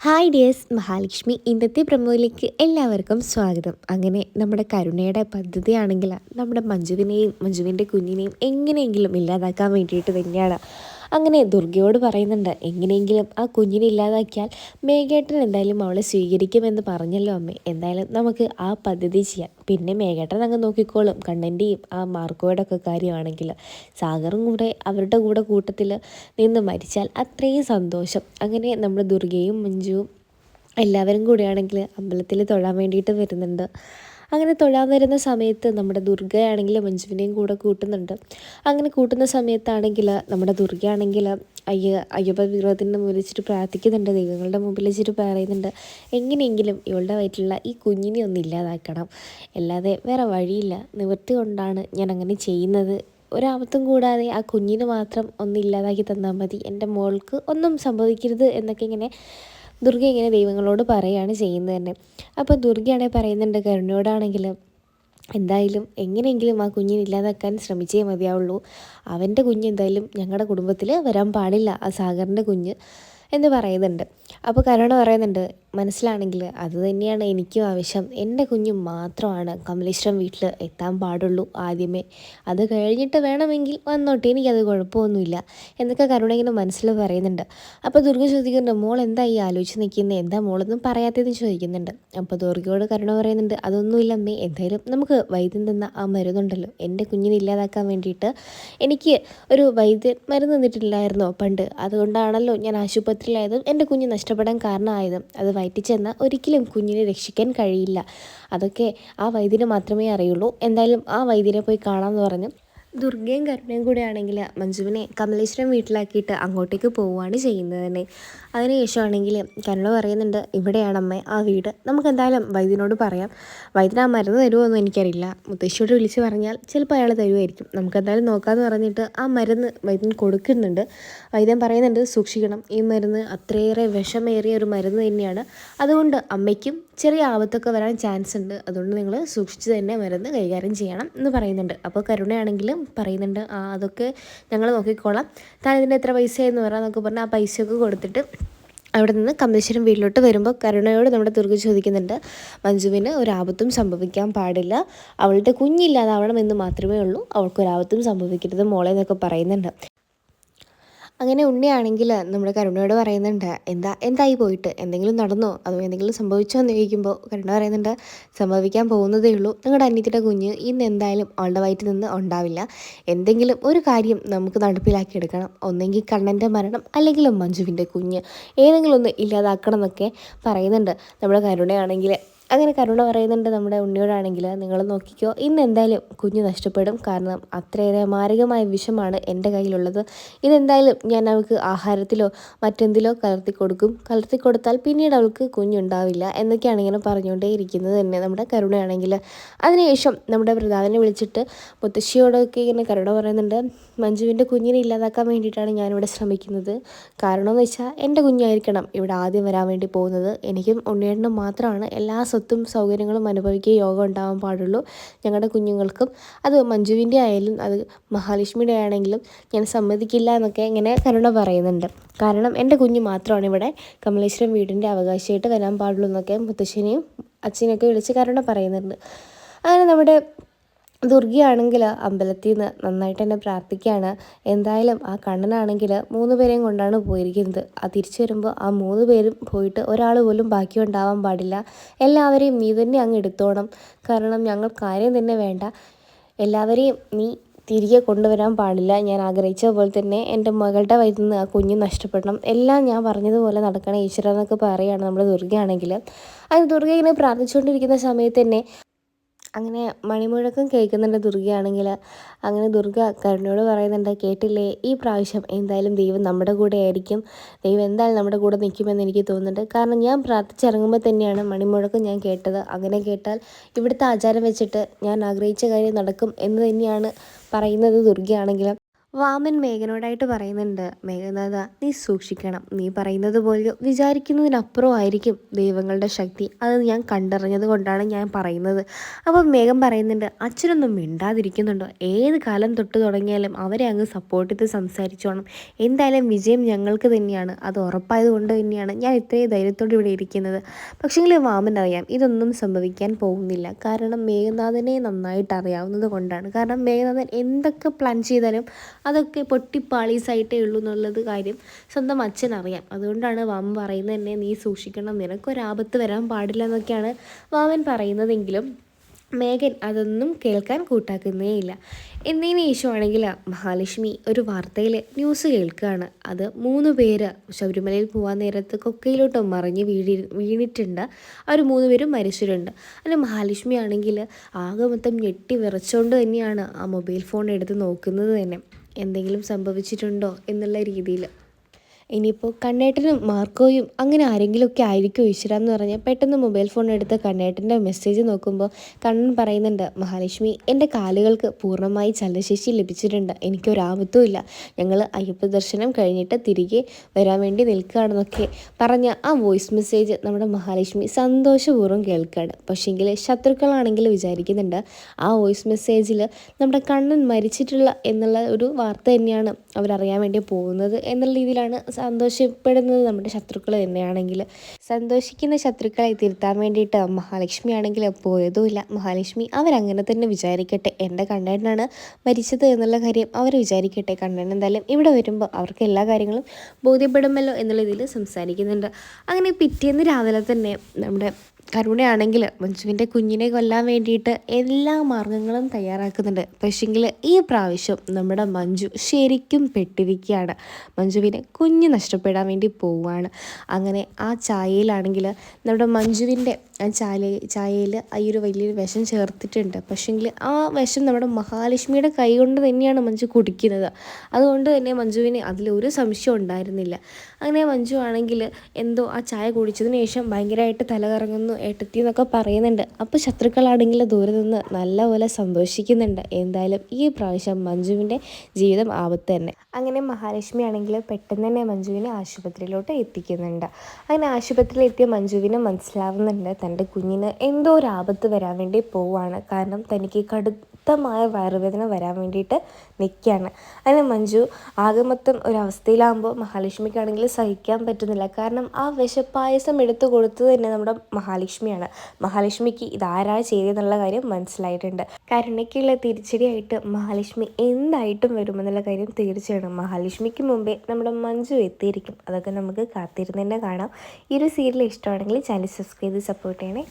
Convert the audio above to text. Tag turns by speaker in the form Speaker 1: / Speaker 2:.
Speaker 1: Hi dears Mahalakshmi. ഇന്നത്തെ പ്രമോയിലേക്ക് എല്ലാവർക്കും സ്വാഗതം. അങ്ങനെ നമ്മുടെ കരുണയുടെ പദ്ധതിയാണെങ്കിൽ നമ്മുടെ മഞ്ജുവിനെയും മഞ്ജുവിന്റെ കുഞ്ഞിനെയും എങ്ങനെയെങ്കിലും ഇല്ലാതാക്കാൻ വേണ്ടിയിട്ട് തന്നെയാണ് അങ്ങനെ ദുർഗയോട് പറയുന്നുണ്ട് എങ്ങനെയെങ്കിലും ആ കുഞ്ഞിനെ ഇല്ലാതാക്കിയാൽ മേഘേട്ടൻ എന്തായാലും അവളെ സ്വീകരിക്കുമെന്ന് പറഞ്ഞല്ലോ അമ്മേ. എന്തായാലും നമുക്ക് ആ പദ്ധതി ചെയ്യാം. പിന്നെ മേഘേട്ടൻ അങ്ങ് നോക്കിക്കോളും. കണ്ണന്റെയും ആ മാർക്കോയുടെ ഒക്കെ കാര്യമാണെങ്കിൽ സാഗറും കൂടെ അവരുടെ കൂടെ കൂട്ടത്തിൽ നിന്ന് മരിച്ചാൽ അത്രയും സന്തോഷം. അങ്ങനെ നമ്മൾ ദുർഗയും മഞ്ജുവും എല്ലാവരും കൂടെയാണെങ്കിൽ അമ്പലത്തിൽ തൊഴാൻ വേണ്ടിയിട്ട് വരുന്നുണ്ട്. അങ്ങനെ തൊഴാൻ വരുന്ന സമയത്ത് നമ്മുടെ ദുർഗയാണെങ്കിൽ മഞ്ജുവിനെയും കൂടെ കൂട്ടുന്നുണ്ട്. അങ്ങനെ കൂട്ടുന്ന സമയത്താണെങ്കിൽ നമ്മുടെ ദുർഗയാണെങ്കിൽ അയ്യ അയ്യപ്പ വിഗ്രഹത്തിന്റെ മുമ്പിൽ പ്രാർത്ഥിക്കുന്നുണ്ട്. ദൈവങ്ങളുടെ മുമ്പിൽ വെച്ചിട്ട് പറയുന്നുണ്ട്. എങ്ങനെയെങ്കിലും ഇവളുടെ വയറ്റിലുള്ള ഈ കുഞ്ഞിനെ ഒന്ന് ഇല്ലാതാക്കണം. അല്ലാതെ വേറെ വഴിയില്ല. നിവൃത്തി കൊണ്ടാണ് ഞാൻ അങ്ങനെ ചെയ്യുന്നത്. ഒരാപത്തും കൂടാതെ ആ കുഞ്ഞിന് മാത്രം ഒന്നും ഇല്ലാതാക്കി തന്നാൽ മതി. എന്റെ മോൾക്ക് ഒന്നും സംഭവിക്കരുത് എന്നൊക്കെ ഇങ്ങനെ ദുർഗ ഇങ്ങനെ ദൈവങ്ങളോട് പറയുകയാണ് ചെയ്യുന്നത് തന്നെ. അപ്പോൾ ദുർഗയാണെങ്കിൽ പറയുന്നുണ്ട് കരുണയോടാണെങ്കിൽ എന്തായാലും എങ്ങനെയെങ്കിലും ആ കുഞ്ഞിനെ ഇല്ലാതാക്കാൻ ശ്രമിച്ചേ മതിയാവുള്ളൂ. അവന്റെ കുഞ്ഞ് എന്തായാലും ഞങ്ങളുടെ കുടുംബത്തിൽ വരാൻ പാടില്ല ആ സാഗറിന്റെ കുഞ്ഞ് എന്ന് പറയുന്നുണ്ട്. അപ്പോൾ കരുണ പറയുന്നുണ്ട് മനസ്സിലാണെങ്കിൽ അത് തന്നെയാണ് എനിക്കും ആവശ്യം. എന്റെ കുഞ്ഞും മാത്രമാണ് കമലേശ്വരം വീട്ടിൽ എത്താൻ പാടുള്ളൂ ആദ്യമേ. അത് കഴിഞ്ഞിട്ട് വേണമെങ്കിൽ വന്നോട്ടെ എനിക്കത് കുഴപ്പമൊന്നുമില്ല. എന്നൊക്കെ കരുണ ഇങ്ങനെ മനസ്സിൽ പറയുന്നുണ്ട്. അപ്പോൾ ദുർഗ ചോദിക്കുന്നുണ്ട് മോൾ എന്താ ഈ ആലോചിച്ച് നിൽക്കുന്നത് എന്താ മോളൊന്നും പറയാത്തതെന്ന് ചോദിക്കുന്നുണ്ട്. അപ്പോൾ ദുർഗയോട് കരുണ പറയുന്നുണ്ട് അതൊന്നുമില്ല അമ്മേ എന്തായാലും നമുക്ക് വൈദ്യൻ തന്ന ആ മരുന്നുണ്ടല്ലോ. എന്റെ കുഞ്ഞിനെ ഇല്ലാതാക്കാൻ വേണ്ടിയിട്ട് എനിക്ക് ഒരു വൈദ്യൻ മരുന്ന് തന്നിട്ടില്ലായിരുന്നോ പണ്ട്? അതുകൊണ്ടാണല്ലോ ഞാൻ ആശുപത്രിയിലായതും എന്റെ കുഞ്ഞ് നഷ്ടപ്പെടാൻ കാരണമായതും. അത് വയറ്റിൽ ചെന്നാൽ ഒരിക്കലും കുഞ്ഞിനെ രക്ഷിക്കാൻ കഴിയില്ല. അതൊക്കെ ആ വൈദ്യന് മാത്രമേ അറിയുള്ളൂ. എന്തായാലും ആ വൈദ്യനെ പോയി കാണാമെന്ന് പറഞ്ഞു ദുർഗയും കരുണയും കൂടെ ആണെങ്കിൽ മഞ്ജുവിനെ കമലേശ്വരം വീട്ടിലാക്കിയിട്ട് അങ്ങോട്ടേക്ക് പോവുകയാണ് ചെയ്യുന്നത് തന്നെ. അതിനുശേഷമാണെങ്കിൽ കരുണ പറയുന്നുണ്ട് ഇവിടെയാണ് അമ്മ ആ വീട്. നമുക്ക് എന്തായാലും വൈദ്യനോട് പറയാം. വൈദ്യൻ ആ മരുന്ന് തരുമോ എന്ന് എനിക്കറിയില്ല. മുത്തശ്ശിയോട് വിളിച്ച് പറഞ്ഞാൽ ചിലപ്പോൾ അയാൾ തരുമായിരിക്കും നമുക്ക് എന്തായാലും നോക്കാമെന്ന് പറഞ്ഞിട്ട് ആ മരുന്ന് വൈദ്യൻ കൊടുക്കുന്നുണ്ട്. വൈദ്യൻ പറയുന്നുണ്ട് സൂക്ഷിക്കണം. ഈ മരുന്ന് അത്രയേറെ വിഷമേറിയ ഒരു മരുന്ന് തന്നെയാണ്. അതുകൊണ്ട് അമ്മയ്ക്കും ചെറിയ ആപത്തൊക്കെ വരാൻ ചാൻസ് ഉണ്ട്. അതുകൊണ്ട് നിങ്ങൾ സൂക്ഷിച്ച് തന്നെ മരുന്ന് കൈകാര്യം ചെയ്യണം എന്ന് പറയുന്നുണ്ട്. അപ്പോൾ കരുണയാണെങ്കിലും പറയുന്നുണ്ട്. ആ അതൊക്കെ ഞങ്ങൾ നോക്കിക്കോളാം. താൻ ഇതിന്റെ എത്ര പൈസയെന്ന് പറയാമെന്നൊക്കെ പറഞ്ഞാൽ ആ പൈസയൊക്കെ കൊടുത്തിട്ട് അവിടെ നിന്ന് കമലേശ്വരം വീട്ടിലോട്ട് വരുമ്പോൾ കരുണയോട് നമ്മുടെ ദുർഗ ചോദിക്കുന്നുണ്ട്. മഞ്ജുവിന് ഒരാപത്തും സംഭവിക്കാൻ പാടില്ല. അവളുടെ കുഞ്ഞില്ലാതാവണം എന്ന് മാത്രമേ ഉള്ളൂ. അവൾക്കൊരാപത്തും സംഭവിക്കരുത് മോളെ എന്നൊക്കെ പറയുന്നുണ്ട്. അങ്ങനെ ഉണ്ണിയാണെങ്കിൽ നമ്മുടെ കരുണയോട് പറയുന്നുണ്ട് എന്താ എന്തായി പോയിട്ട്? എന്തെങ്കിലും നടന്നോ? അതോ എന്തെങ്കിലും സംഭവിച്ചോ എന്ന് ചോദിക്കുമ്പോൾ കരുണ പറയുന്നുണ്ട് സംഭവിക്കാൻ പോകുന്നതേ ഉള്ളൂ. നിങ്ങളുടെ അനിയത്തിയുടെ കുഞ്ഞ് ഇന്ന് എന്തായാലും അവളുടെ വയറ്റിൽ നിന്ന് ഉണ്ടാവില്ല. എന്തെങ്കിലും ഒരു കാര്യം നമുക്ക് നടപ്പിലാക്കി എടുക്കണം. ഒന്നെങ്കിൽ കണ്ണന്റെ മരണം അല്ലെങ്കിൽ മഞ്ജുവിന്റെ കുഞ്ഞ്. ഏതെങ്കിലും ഒന്ന് ഇല്ലാതാക്കണം എന്നൊക്കെ പറയുന്നുണ്ട് നമ്മുടെ കരുണയാണെങ്കിൽ. അങ്ങനെ കരുണ പറയുന്നുണ്ട് നമ്മുടെ ഉണ്ണിയോടാണെങ്കിൽ. നിങ്ങൾ നോക്കിക്കോ ഇന്ന് എന്തായാലും കുഞ്ഞ് നഷ്ടപ്പെടും. കാരണം അത്രയേറെ മാരകമായ വിഷമാണ് എന്റെ കയ്യിലുള്ളത്. ഇതെന്തായാലും ഞാൻ അവൾക്ക് ആഹാരത്തിലോ മറ്റെന്തിലോ കലർത്തി കൊടുക്കും. കലർത്തി കൊടുത്താൽ പിന്നീട് അവൾക്ക് കുഞ്ഞുണ്ടാവില്ല എന്നൊക്കെയാണ് ഇങ്ങനെ പറഞ്ഞുകൊണ്ടേ ഇരിക്കുന്നത് തന്നെ നമ്മുടെ കരുണയാണെങ്കിൽ. അതിനുശേഷം നമ്മുടെ പ്രതാപനെ വിളിച്ചിട്ട് മുത്തശ്ശിയോടൊക്കെ ഇങ്ങനെ കരുണ പറയുന്നുണ്ട് മഞ്ജുവിന്റെ കുഞ്ഞിനെ ഇല്ലാതാക്കാൻ വേണ്ടിയിട്ടാണ് ഞാനിവിടെ ശ്രമിക്കുന്നത്. കാരണമെന്ന് വെച്ചാൽ എന്റെ കുഞ്ഞായിരിക്കണം ഇവിടെ ആദ്യം വരാൻ വേണ്ടി പോകുന്നത്. എനിക്കും ഉണ്ണിയേട്ടനും മാത്രമാണ് എല്ലാ സ്വത്തും സൗകര്യങ്ങളും അനുഭവിക്കുക യോഗം ഉണ്ടാവാൻ പാടുള്ളൂ ഞങ്ങളുടെ കുഞ്ഞുങ്ങൾക്കും. അത് മഞ്ജുവിന്റെ ആയാലും അത് മഹാലക്ഷ്മിയുടെ ആണെങ്കിലും ഞാൻ സമ്മതിക്കില്ല എന്നൊക്കെ ഇങ്ങനെ കരുണ പറയുന്നുണ്ട്. കാരണം എന്റെ കുഞ്ഞ് മാത്രമാണ് ഇവിടെ കമലേശ്വരം വീടിന്റെ അവകാശമായിട്ട് വരാൻ പാടുള്ളൂ എന്നൊക്കെ മുത്തശ്ശനെയും അച്ഛനെയൊക്കെ വിളിച്ച് കരുണ പറയുന്നുണ്ട്. അങ്ങനെ നമ്മുടെ ദുർഗയാണെങ്കിൽ അമ്പലത്തിൽ നിന്ന് നന്നായിട്ട് തന്നെ പ്രാർത്ഥിക്കുകയാണ് എന്തായാലും ആ കണ്ണനാണെങ്കിൽ മൂന്ന് പേരെയും കൊണ്ടാണ് പോയിരിക്കുന്നത്. ആ തിരിച്ചു വരുമ്പോൾ ആ മൂന്ന് പേരും പോയിട്ട് ഒരാൾ പോലും ബാക്കി ഉണ്ടാവാൻ പാടില്ല. എല്ലാവരെയും നീ തന്നെ അങ്ങ് എടുത്തോണം. കാരണം ഞങ്ങൾ കാര്യം തന്നെ വേണ്ട. എല്ലാവരെയും നീ തിരികെ കൊണ്ടുവരാൻ പാടില്ല. ഞാൻ ആഗ്രഹിച്ച പോലെ തന്നെ എന്റെ മകളുടെ വയറ്റിൽ നിന്ന് ആ കുഞ്ഞ് നഷ്ടപ്പെടണം. എല്ലാം ഞാൻ പറഞ്ഞതുപോലെ നടക്കണം. ഈശ്വര എന്നൊക്കെ പറയുകയാണ് നമ്മുടെ ദുർഗയാണെങ്കിൽ അത് ദുർഗ ഇങ്ങനെ പ്രാർത്ഥിച്ചുകൊണ്ടിരിക്കുന്ന സമയത്ത് തന്നെ അങ്ങനെ മണിമുഴക്കം കേൾക്കുന്നുണ്ട് ദുർഗയാണെങ്കിൽ അങ്ങനെ ദുർഗ കരുണയോട് പറയുന്നുണ്ട് കേട്ടില്ലേ? ഈ പ്രാവശ്യം എന്തായാലും ദൈവം നമ്മുടെ കൂടെ ആയിരിക്കും. ദൈവം എന്തായാലും നമ്മുടെ കൂടെ നിൽക്കുമെന്ന് എനിക്ക് തോന്നുന്നുണ്ട്. കാരണം ഞാൻ പ്രാർത്ഥിച്ചിറങ്ങുമ്പോൾ തന്നെയാണ് മണിമുഴക്കം ഞാൻ കേട്ടത്. അങ്ങനെ കേട്ടാൽ ഇവിടുത്തെ ആചാരം വെച്ചിട്ട് ഞാൻ ആഗ്രഹിച്ച കാര്യം നടക്കും എന്ന് തന്നെയാണ് പറയുന്നത് ദുർഗയാണെങ്കിൽ. വാമൻ മേഘനോടായിട്ട് പറയുന്നുണ്ട് മേഘനാഥ നീ സൂക്ഷിക്കണം. നീ പറയുന്നത് പോലെ വിചാരിക്കുന്നതിനപ്പുറം ആയിരിക്കും ദൈവങ്ങളുടെ ശക്തി. അത് ഞാൻ കണ്ടറിഞ്ഞത് കൊണ്ടാണ് ഞാൻ പറയുന്നത്. അപ്പോൾ മേഘം പറയുന്നുണ്ട് അച്ഛനൊന്നും മിണ്ടാതിരിക്കുന്നുണ്ടോ? ഏത് കാലം തൊട്ട് തുടങ്ങിയാലും അവരെ അങ്ങ് സപ്പോർട്ട് ചെയ്ത് സംസാരിച്ചോണം. എന്തായാലും വിജയം ഞങ്ങൾക്ക് തന്നെയാണ്. അത് ഉറപ്പായത് കൊണ്ട് തന്നെയാണ് ഞാൻ ഇത്രയും ധൈര്യത്തോടെ ഇവിടെ ഇരിക്കുന്നത്. പക്ഷേങ്കിൽ വാമൻ അറിയാം ഇതൊന്നും സംഭവിക്കാൻ പോകുന്നില്ല. കാരണം മേഘനാഥനെ നന്നായിട്ട് അറിയാവുന്നത് കൊണ്ടാണ്. കാരണം മേഘനാഥൻ എന്തൊക്കെ പ്ലാൻ ചെയ്താലും അതൊക്കെ പൊട്ടിപ്പാളീസായിട്ടേ ഉള്ളൂ എന്നുള്ളത് കാര്യം സ്വന്തം അച്ഛൻ അറിയാം. അതുകൊണ്ടാണ് വാമൻ പറയുന്നത് തന്നെ നീ സൂക്ഷിക്കണം. നിനക്കൊരാപത്ത് വരാൻ പാടില്ല എന്നൊക്കെയാണ് വാമൻ പറയുന്നതെങ്കിലും മേഘൻ അതൊന്നും കേൾക്കാൻ കൂട്ടാക്കുന്നേയില്ല എന്നതിന് ശേഷമാണെങ്കിൽ മഹാലക്ഷ്മി ഒരു വാർത്തയിൽ ന്യൂസ് കേൾക്കുകയാണ്. അത് മൂന്ന് പേര് ശബരിമലയിൽ പോകാൻ നേരത്ത് കൊക്കയിലോട്ട് മറിഞ്ഞ് വീഴി വീണിട്ടുണ്ട്. അവർ മൂന്ന് പേരും മരിച്ചിട്ടുണ്ട്. അതിന് മഹാലക്ഷ്മി ആണെങ്കിൽ ആകെ മൊത്തം ഞെട്ടി വിറച്ചുകൊണ്ട് തന്നെയാണ് ആ മൊബൈൽ ഫോൺ എടുത്ത് നോക്കുന്നത് തന്നെ. എന്തെങ്കിലും സംഭവിച്ചിട്ടുണ്ടോ എന്നുള്ള രീതിയിൽ ഇനിയിപ്പോൾ കണ്ണേട്ടനും മാർക്കോയും അങ്ങനെ ആരെങ്കിലുമൊക്കെ ആയിരിക്കും ഈശ്വര എന്ന് പറഞ്ഞാൽ പെട്ടെന്ന് മൊബൈൽ ഫോൺ എടുത്ത് കണ്ണേട്ടന്റെ മെസ്സേജ് നോക്കുമ്പോൾ കണ്ണൻ പറയുന്നുണ്ട് മഹാലക്ഷ്മി എന്റെ കാലുകൾക്ക് പൂർണമായി ചലനശേഷി ലഭിച്ചിട്ടുണ്ട്. എനിക്കൊരാപത്തും ഇല്ല. ഞങ്ങൾ അയ്യപ്പ ദർശനം കഴിഞ്ഞിട്ട് തിരികെ വരാൻ വേണ്ടി നിൽക്കുകയാണെന്നൊക്കെ പറഞ്ഞ ആ വോയിസ് മെസ്സേജ് നമ്മുടെ മഹാലക്ഷ്മി സന്തോഷപൂർവം കേൾക്കുകയാണ്. പക്ഷേങ്കിൽ ശത്രുക്കളാണെങ്കിൽ വിചാരിക്കുന്നുണ്ട് ആ വോയിസ് മെസ്സേജിൽ നമ്മുടെ കണ്ണൻ മരിച്ചിട്ടുള്ള എന്നുള്ള ഒരു വാർത്ത തന്നെയാണ് അവരറിയാൻ വേണ്ടി പോകുന്നത് എന്നുള്ള രീതിയിലാണ് സന്തോഷപ്പെടുന്നത് നമ്മുടെ ശത്രുക്കൾ തന്നെയാണെങ്കിൽ സന്തോഷിക്കുന്ന ശത്രുക്കളെ തിരുത്താൻ വേണ്ടിയിട്ട് മഹാലക്ഷ്മി ആണെങ്കിൽ പോയതുമില്ല. മഹാലക്ഷ്മി അവരങ്ങനെ തന്നെ വിചാരിക്കട്ടെ. എന്റെ കണ്ണേട്ടനാണ് മരിച്ചത് എന്നുള്ള കാര്യം അവർ വിചാരിക്കട്ടെ. കണ്ണൻ എന്തായാലും ഇവിടെ വരുമ്പോൾ അവർക്ക് എല്ലാ കാര്യങ്ങളും ബോധ്യപ്പെടുമല്ലോ എന്നുള്ള ഇതിൽ സംസാരിക്കുന്നുണ്ട്. അങ്ങനെ പിറ്റേന്ന് രാവിലെ തന്നെ നമ്മുടെ കരുണയാണെങ്കിൽ മഞ്ജുവിന്റെ കുഞ്ഞിനെ കൊല്ലാൻ വേണ്ടിയിട്ട് എല്ലാ മാർഗങ്ങളും തയ്യാറാക്കുന്നുണ്ട്. പക്ഷേങ്കിൽ ഈ പ്രാവശ്യം നമ്മുടെ മഞ്ജു ശരിക്കും പെട്ടിരിക്കുകയാണ്. മഞ്ജുവിനെ കുഞ്ഞ് നഷ്ടപ്പെടാൻ വേണ്ടി പോവുകയാണ്. അങ്ങനെ ആ ചായയിലാണെങ്കിൽ നമ്മുടെ മഞ്ജുവിന്റെ ആ ചായ ചായയിൽ ഈ ഒരു വലിയൊരു വിഷം ചേർത്തിട്ടുണ്ട്. പക്ഷേങ്കിൽ ആ വിഷം നമ്മുടെ മഹാലക്ഷ്മിയുടെ കൈ കൊണ്ട് തന്നെയാണ് മഞ്ജു കുടിക്കുന്നത്. അതുകൊണ്ട് തന്നെ മഞ്ജുവിന് അതിലൊരു സംശയം ഉണ്ടായിരുന്നില്ല. അങ്ങനെ മഞ്ജു ആണെങ്കിൽ എന്തോ ആ ചായ കുടിച്ചതിന് ശേഷം ഭയങ്കരമായിട്ട് തല കറങ്ങുന്നു ഏട്ടത്തി എന്നൊക്കെ പറയുന്നുണ്ട്. അപ്പോൾ ശത്രുക്കളാണെങ്കിൽ ദൂരെ നിന്ന് നല്ലപോലെ സന്തോഷിക്കുന്നുണ്ട്. എന്തായാലും ഈ പ്രാവശ്യം മഞ്ജുവിന്റെ ജീവിതം ആപത്ത് തന്നെ. അങ്ങനെ മഹാലക്ഷ്മി ആണെങ്കിൽ പെട്ടെന്ന് തന്നെ മഞ്ജുവിനെ ആശുപത്രിയിലോട്ട് എത്തിക്കുന്നുണ്ട്. അങ്ങനെ ആശുപത്രിയിൽ എത്തിയ മഞ്ജുവിന് മനസ്സിലാവുന്നുണ്ട് തന്റെ കുഞ്ഞിന് എന്തോ ഒരു ആപത്ത് വരാൻ വേണ്ടി പോവാണ് കാരണം തനിക്ക് കടു ശക്തമായ വയറുവേദന വരാൻ വേണ്ടിയിട്ട് നിൽക്കുകയാണ് അതിന് മഞ്ജു ആകെ മൊത്തം ഒരവസ്ഥയിലാകുമ്പോൾ മഹാലക്ഷ്മിക്കാണെങ്കിൽ സഹിക്കാൻ പറ്റുന്നില്ല. കാരണം ആ വിശപ്പായസം എടുത്തു കൊടുത്തത് തന്നെ നമ്മുടെ മഹാലക്ഷ്മിയാണ്. മഹാലക്ഷ്മിക്ക് ഇതാരാണ് ചെയ്തെന്നുള്ള കാര്യം മനസ്സിലായിട്ടുണ്ട്. കരുണയ്ക്കുള്ള തിരിച്ചടിയായിട്ട് മഹാലക്ഷ്മി എന്തായിട്ടും വരുമെന്നുള്ള കാര്യം തീർച്ചയാണ്. മഹാലക്ഷ്മിക്ക് മുമ്പേ നമ്മുടെ മഞ്ജു എത്തിയിരിക്കും. അതൊക്കെ നമുക്ക് കാത്തിരുന്ന് തന്നെ കാണാം. ഈ ഒരു സീരിയൽ ഇഷ്ടമാണെങ്കിൽ ചാനൽ സബ്സ്ക്രൈബ് ചെയ്ത് സപ്പോർട്ട് ചെയ്യണേ.